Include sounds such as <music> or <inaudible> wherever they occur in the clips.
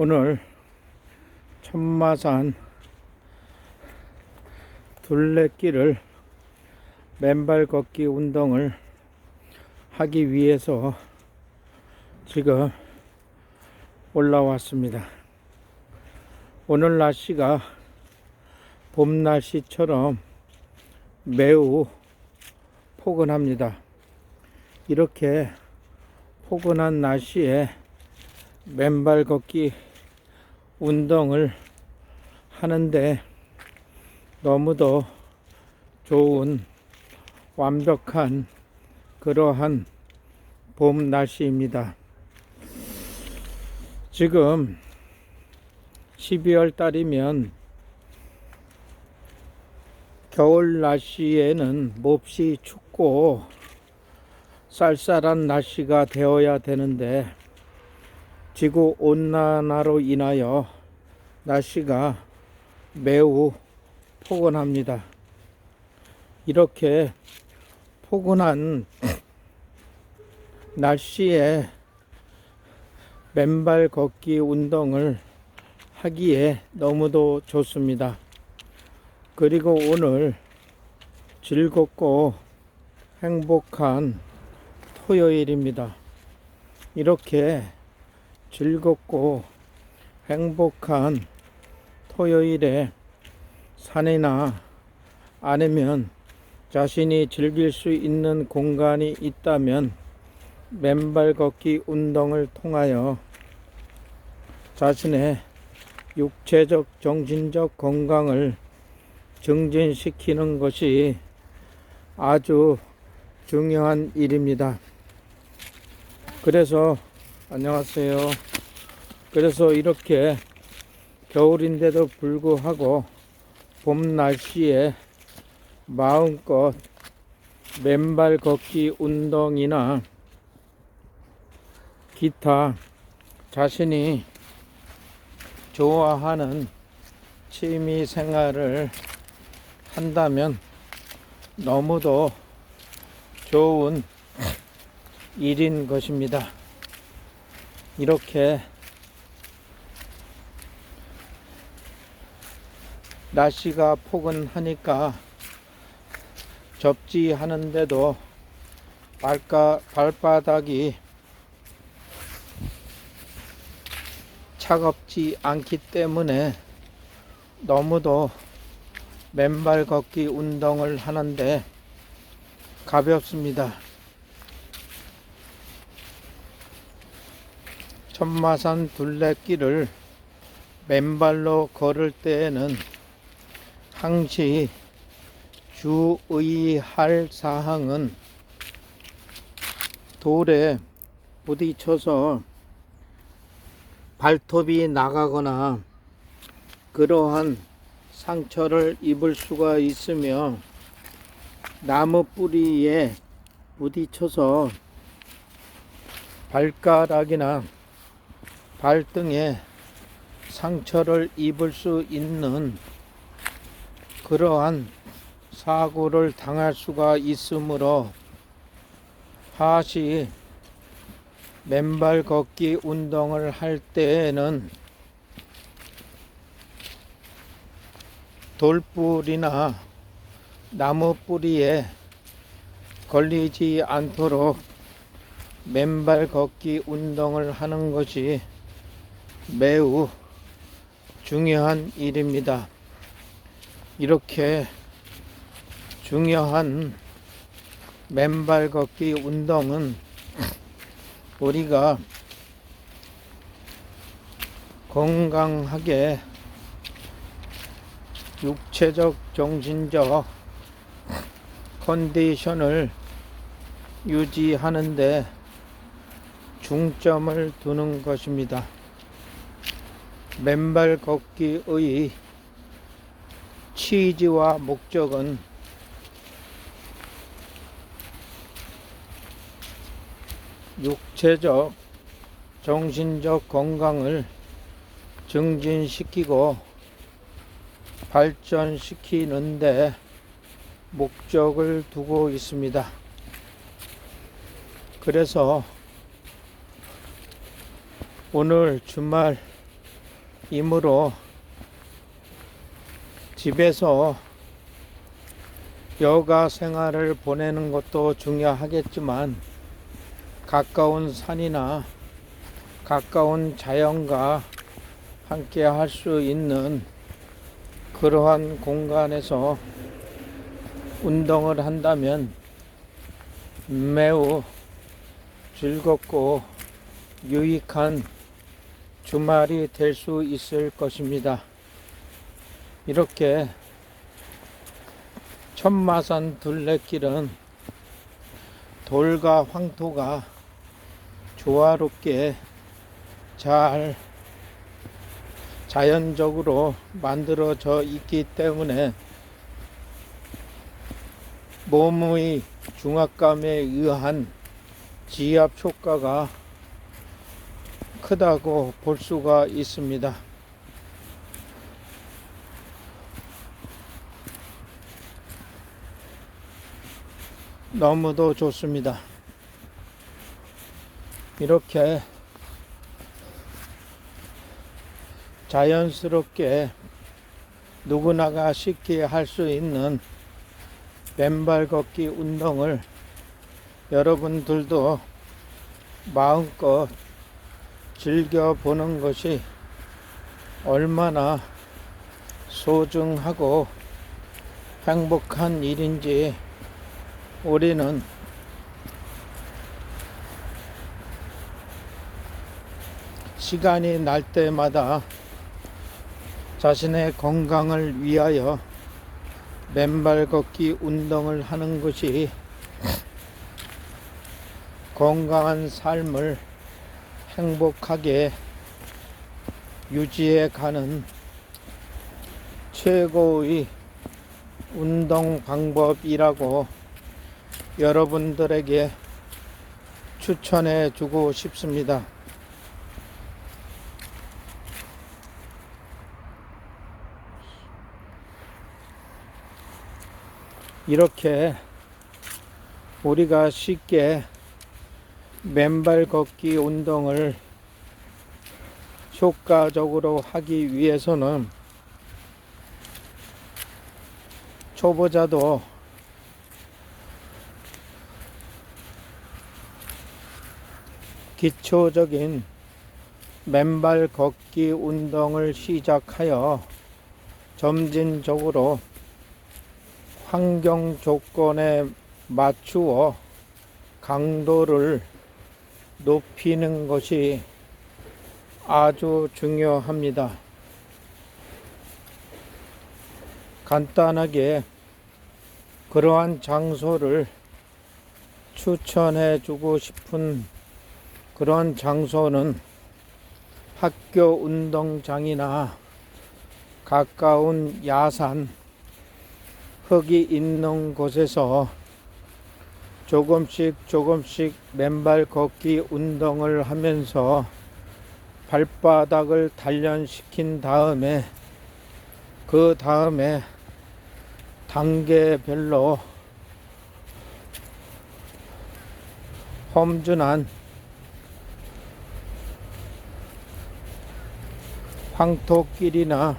오늘 천마산 둘레길을 맨발 걷기 운동을 하기 위해서 지금 올라왔습니다. 오늘 날씨가 봄 날씨처럼 매우 포근합니다. 이렇게 포근한 날씨에 맨발 걷기 운동을 하는데 너무도 좋은 완벽한 그러한 봄 날씨입니다. 지금 12월 달이면 겨울 날씨에는 몹시 춥고 쌀쌀한 날씨가 되어야 되는데 지구 온난화로 인하여 날씨가 매우 포근합니다. 이렇게 포근한 <clears throat> 날씨에 맨발 걷기 운동을 하기에 너무도 좋습니다. 그리고 오늘 즐겁고 행복한 토요일입니다. 이렇게 즐겁고 행복한 토요일에 산이나 아니면 자신이 즐길 수 있는 공간이 있다면 맨발 걷기 운동을 통하여 자신의 육체적, 정신적 건강을 증진시키는 것이 아주 중요한 일입니다. 그래서 안녕하세요. 그래서 이렇게 겨울인데도 불구하고 봄 날씨에 마음껏 맨발 걷기 운동이나 기타 자신이 좋아하는 취미 생활을 한다면 너무도 좋은 일인 것입니다. 이렇게 날씨가 포근하니까 접지 하는데도 발가, 발바닥이 차갑지 않기 때문에 너무도 맨발 걷기 운동을 하는데 가볍습니다. 천마산 둘레길을 맨발로 걸을 때에는 항시 주의할 사항은 돌에 부딪혀서 발톱이 나가거나 그러한 상처를 입을 수가 있으며 나무 뿌리에 부딪혀서 발가락이나 발등에 상처를 입을 수 있는 그러한 사고를 당할 수가 있으므로 하시 맨발 걷기 운동을 할 때에는 돌뿌리나 나무 뿌리에 걸리지 않도록 맨발 걷기 운동을 하는 것이 매우 중요한 일입니다. 이렇게 중요한 맨발 걷기 운동은 우리가 건강하게 육체적, 정신적 컨디션을 유지하는데 중점을 두는 것입니다. 맨발 걷기의 취지와 목적은 육체적, 정신적 건강을 증진시키고 발전시키는데 목적을 두고 있습니다. 그래서 오늘 주말 이므로 집에서 여가 생활을 보내는 것도 중요하겠지만 가까운 산이나 가까운 자연과 함께 할 수 있는 그러한 공간에서 운동을 한다면 매우 즐겁고 유익한 주말이 될 수 있을 것입니다. 이렇게 천마산 둘레길은 돌과 황토가 조화롭게 잘 자연적으로 만들어져 있기 때문에 몸의 중압감에 의한 지압 효과가 크다고 볼 수가 있습니다. 너무도 좋습니다. 이렇게 자연스럽게 누구나가 쉽게 할 수 있는 맨발 걷기 운동을 여러분들도 마음껏 즐겨보는 것이 얼마나 소중하고 행복한 일인지 우리는 시간이 날 때마다 자신의 건강을 위하여 맨발 걷기 운동을 하는 것이 건강한 삶을 행복하게 유지해 가는 최고의 운동 방법이라고 여러분들에게 추천해 주고 싶습니다. 이렇게 우리가 쉽게 맨발 걷기 운동을 효과적으로 하기 위해서는 초보자도 기초적인 맨발 걷기 운동을 시작하여 점진적으로 환경 조건에 맞추어 강도를 높이는 것이 아주 중요합니다. 간단하게 그러한 장소를 추천해 주고 싶은 그런 장소는 학교 운동장이나 가까운 야산, 흙이 있는 곳에서 조금씩 조금씩 맨발 걷기 운동을 하면서 발바닥을 단련시킨 다음에 그 다음에 단계별로 험준한 황토길이나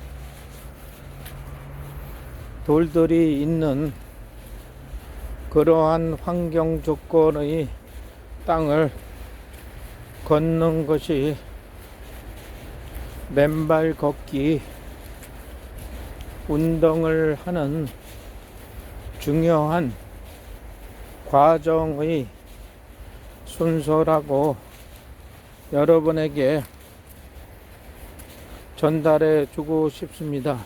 돌들이 있는 그러한 환경 조건의 땅을 걷는 것이 맨발 걷기 운동을 하는 중요한 과정의 순서라고 여러분에게 전달해 주고 싶습니다.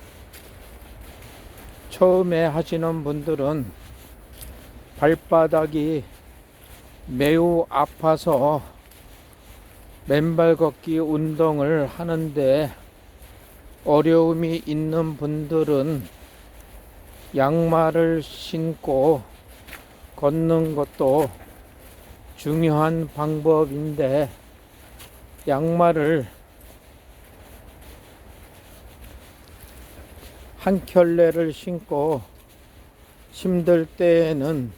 처음에 하시는 분들은 발바닥이 매우 아파서 맨발 걷기 운동을 하는데 어려움이 있는 분들은 양말을 신고 걷는 것도 중요한 방법인데 양말을 한 켤레를 신고 힘들 때에는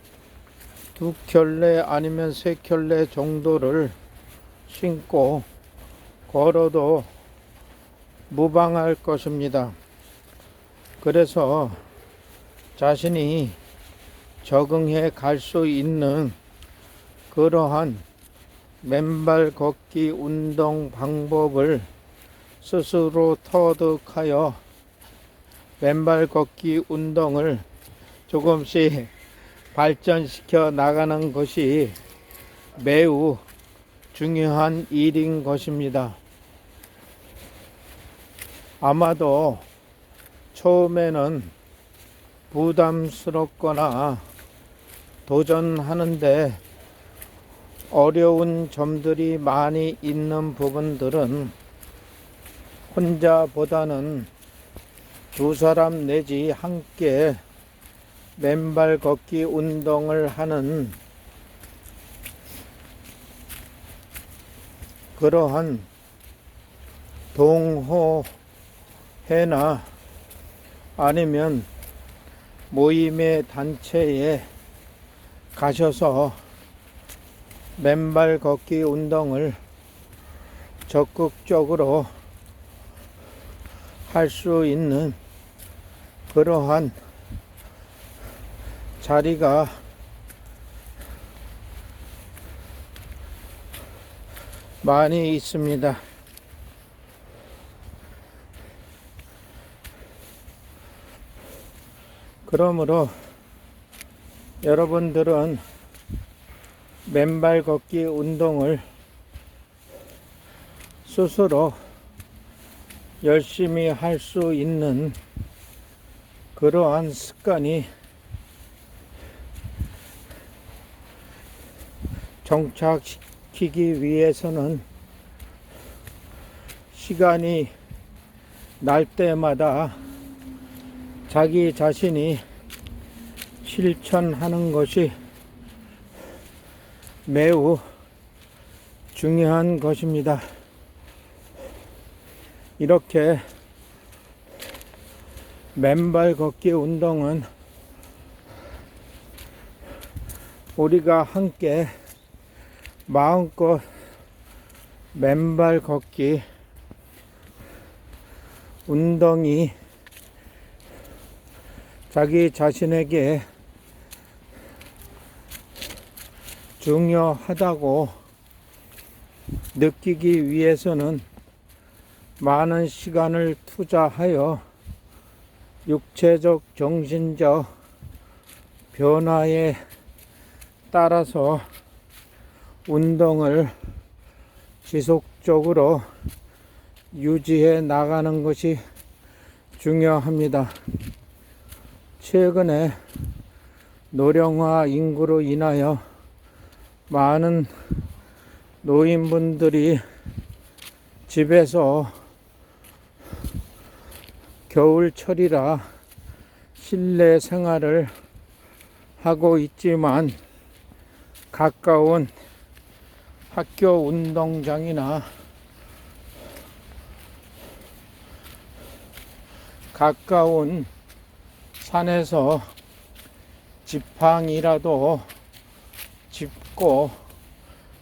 두 켤레 아니면 세 켤레 정도를 신고 걸어도 무방할 것입니다. 그래서 자신이 적응해 갈 수 있는 그러한 맨발 걷기 운동 방법을 스스로 터득하여 맨발 걷기 운동을 조금씩 발전시켜 나가는 것이 매우 중요한 일인 것입니다. 아마도 처음에는 부담스럽거나 도전하는데 어려운 점들이 많이 있는 부분들은 혼자보다는 두 사람 내지 함께 맨발 걷기 운동을 하는 그러한 동호회나 아니면 모임의 단체에 가셔서 맨발 걷기 운동을 적극적으로 할 수 있는 그러한 자리가 많이 있습니다. 그러므로 여러분들은 맨발 걷기 운동을 스스로 열심히 할 수 있는 그러한 습관이 정착시키기 위해서는 시간이 날 때마다 자기 자신이 실천하는 것이 매우 중요한 것입니다. 이렇게 맨발 걷기 운동은 우리가 함께 마음껏 맨발 걷기 운동이 자기 자신에게 중요하다고 느끼기 위해서는 많은 시간을 투자하여 육체적, 정신적 변화에 따라서 운동을 지속적으로 유지해 나가는 것이 중요합니다. 최근에 노령화 인구로 인하여 많은 노인분들이 집에서 겨울철이라 실내 생활을 하고 있지만 가까운 학교 운동장이나 가까운 산에서 지팡이라도 짚고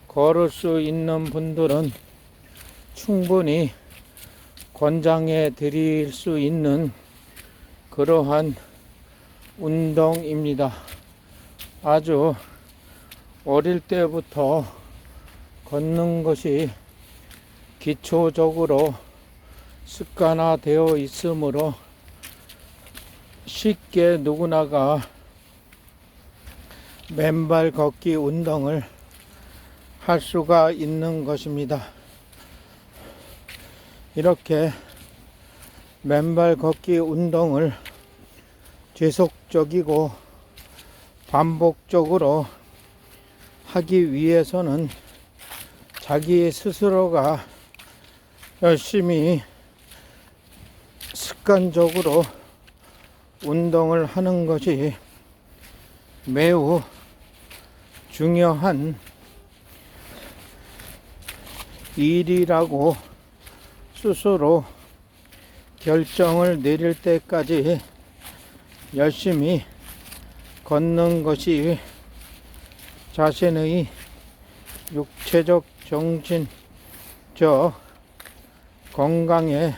걸을 수 있는 분들은 충분히 권장해 드릴 수 있는 그러한 운동입니다. 아주 어릴 때부터 걷는 것이 기초적으로 습관화되어 있으므로 쉽게 누구나가 맨발 걷기 운동을 할 수가 있는 것입니다. 이렇게 맨발 걷기 운동을 지속적이고 반복적으로 하기 위해서는 자기 스스로가 열심히 습관적으로 운동을 하는 것이 매우 중요한 일이라고 스스로 결정을 내릴 때까지 열심히 걷는 것이 자신의 육체적 정신적 건강에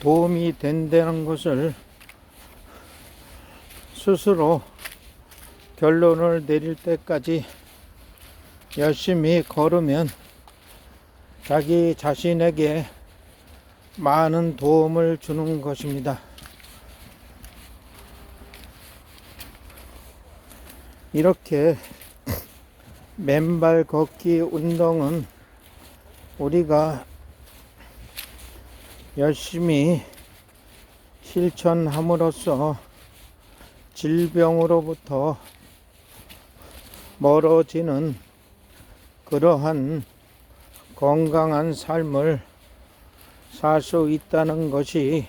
도움이 된다는 것을 스스로 결론을 내릴 때까지 열심히 걸으면 자기 자신에게 많은 도움을 주는 것입니다. 이렇게 맨발 걷기 운동은 우리가 열심히 실천함으로써 질병으로부터 멀어지는 그러한 건강한 삶을 살 수 있다는 것이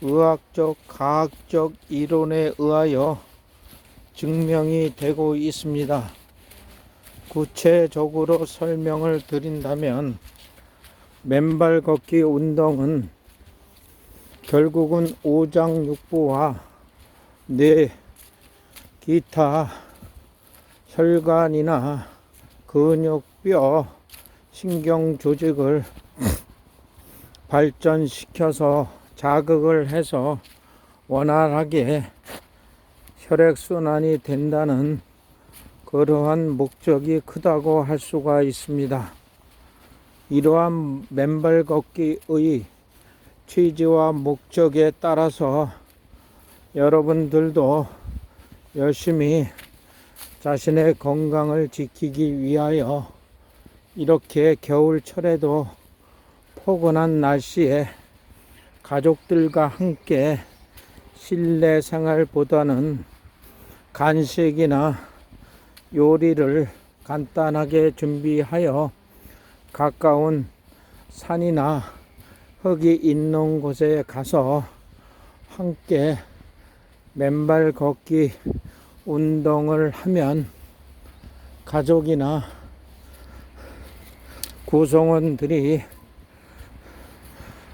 의학적, 과학적 이론에 의하여 증명이 되고 있습니다. 구체적으로 설명을 드린다면 맨발 걷기 운동은 결국은 오장육부와 뇌, 기타, 혈관이나 근육, 뼈, 신경 조직을 발전시켜서 자극을 해서 원활하게 혈액순환이 된다는 그러한 목적이 크다고 할 수가 있습니다. 이러한 맨발 걷기의 취지와 목적에 따라서 여러분들도 열심히 자신의 건강을 지키기 위하여 이렇게 겨울철에도 포근한 날씨에 가족들과 함께 실내 생활보다는 간식이나 요리를 간단하게 준비하여 가까운 산이나 흙이 있는 곳에 가서 함께 맨발 걷기 운동을 하면 가족이나 구성원들이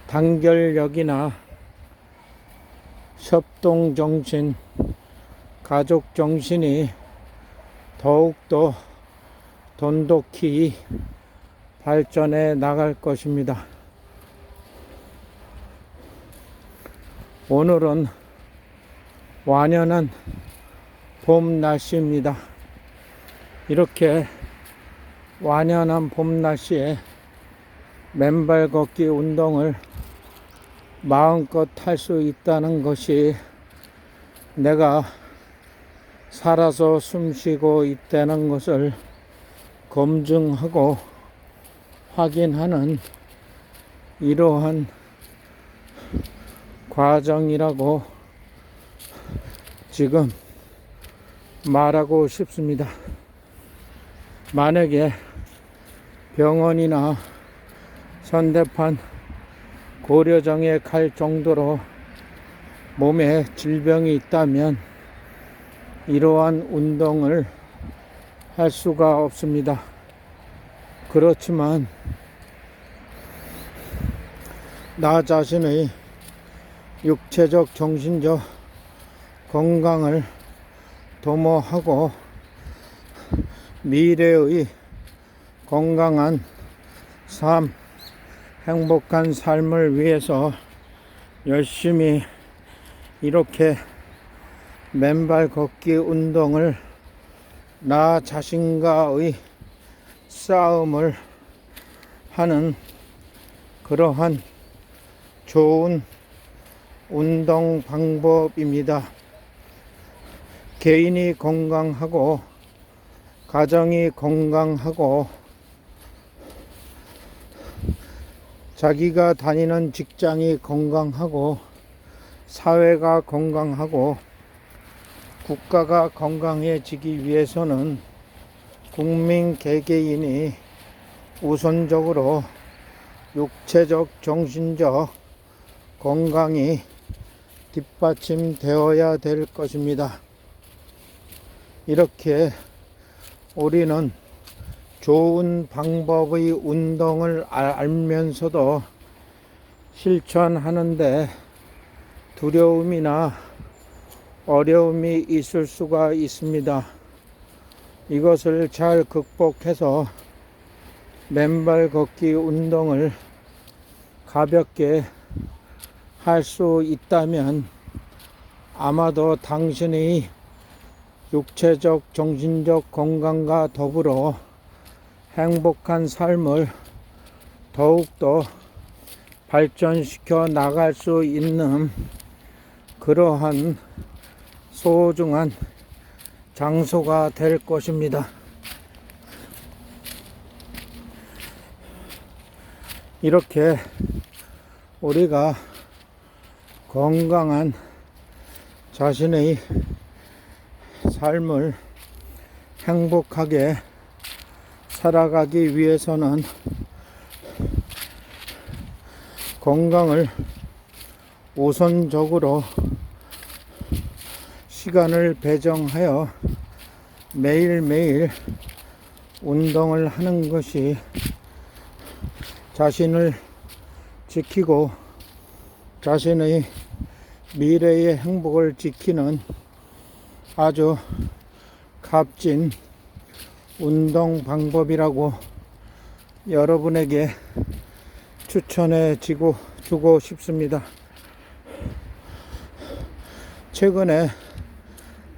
단결력이나 협동정신, 가족정신이 더욱더 돈독히 발전해 나갈 것입니다. 오늘은 완연한 봄 날씨입니다. 이렇게 완연한 봄 날씨에 맨발 걷기 운동을 마음껏 할 수 있다는 것이 내가 살아서 숨 쉬고 있다는 것을 검증하고 확인하는 이러한 과정이라고 지금 말하고 싶습니다. 만약에 병원이나 선대판 고려정에 갈 정도로 몸에 질병이 있다면 이러한 운동을 할 수가 없습니다. 그렇지만 나 자신의 육체적, 정신적 건강을 도모하고 미래의 건강한 삶, 행복한 삶을 위해서 열심히 이렇게 맨발 걷기 운동을 나 자신과의 싸움을 하는 그러한 좋은 운동 방법입니다. 개인이 건강하고 가정이 건강하고 자기가 다니는 직장이 건강하고 사회가 건강하고 국가가 건강해지기 위해서는 국민 개개인이 우선적으로 육체적, 정신적 건강이 뒷받침되어야 될 것입니다. 이렇게 우리는 좋은 방법의 운동을 알면서도 실천하는데 두려움이나 어려움이 있을 수가 있습니다. 이것을 잘 극복해서 맨발 걷기 운동을 가볍게 할 수 있다면 아마도 당신의 육체적, 정신적 건강과 더불어 행복한 삶을 더욱더 발전시켜 나갈 수 있는 그러한 소중한 장소가 될 것입니다. 이렇게 우리가 건강한 자신의 삶을 행복하게 살아가기 위해서는 건강을 우선적으로 시간을 배정하여 매일매일 운동을 하는 것이 자신을 지키고 자신의 미래의 행복을 지키는 아주 값진 운동 방법이라고 여러분에게 추천해 지고 주고 싶습니다. 최근에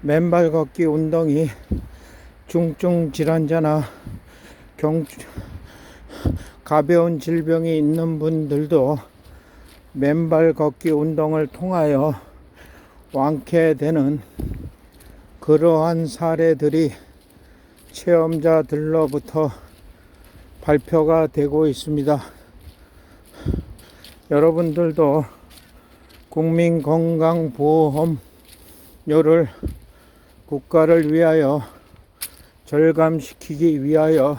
맨발 걷기 운동이 중증 질환자나 경 가벼운 질병이 있는 분들도 맨발 걷기 운동을 통하여 완쾌되는 그러한 사례들이 체험자들로부터 발표가 되고 있습니다. 여러분들도 국민건강보험료를 국가를 위하여 절감시키기 위하여